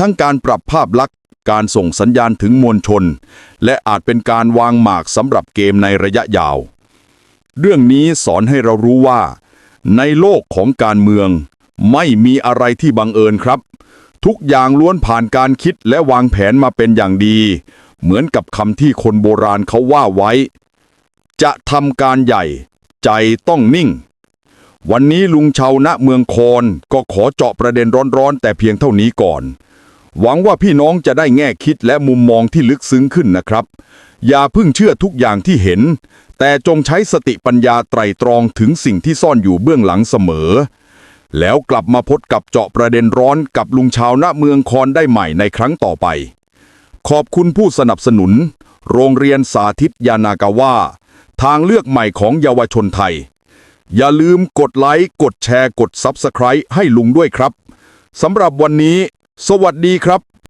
ทั้งการปรับภาพลักษณ์ การส่งสัญญาณถึงมวลชน และอาจเป็นการวางหมากสำหรับเกมในระยะยาว เรื่องนี้สอนให้เรารู้ว่า ในโลกของการเมือง ไม่มีอะไรที่บังเอิญครับ ทุกอย่างล้วนผ่านการคิดและวางแผนมาเป็นอย่างดี เหมือนกับคำที่คนโบราณเขาว่าไว้ จะทำการใหญ่ ใจต้องนิ่งวันนี้ลุงชาวณเมืองคอนก็ขอเจาะประเด็นร้อนๆ แต่เพียงเท่านี้ก่อน หวังว่าพี่น้องจะได้แง่คิดและมุมมองที่ลึกซึ้งขึ้นนะครับ อย่าเพิ่งเชื่อทุกอย่างที่เห็น แต่จงใช้สติปัญญาไตรตรองถึงสิ่งที่ซ่อนอยู่เบื้องหลังเสมอ แล้วกลับมาพบกับเจาะประเด็นร้อนกับลุงชาวณเมืองคอนได้ใหม่ในครั้งต่อไป ขอบคุณผู้สนับสนุน โรงเรียนสาธิตยานากาวาทางเลือกใหม่ของเยาวชนไทย อย่าลืมกดไลค์ กดแชร์ กด Subscribe ให้ลุงด้วยครับ สำหรับวันนี้ สวัสดีครับ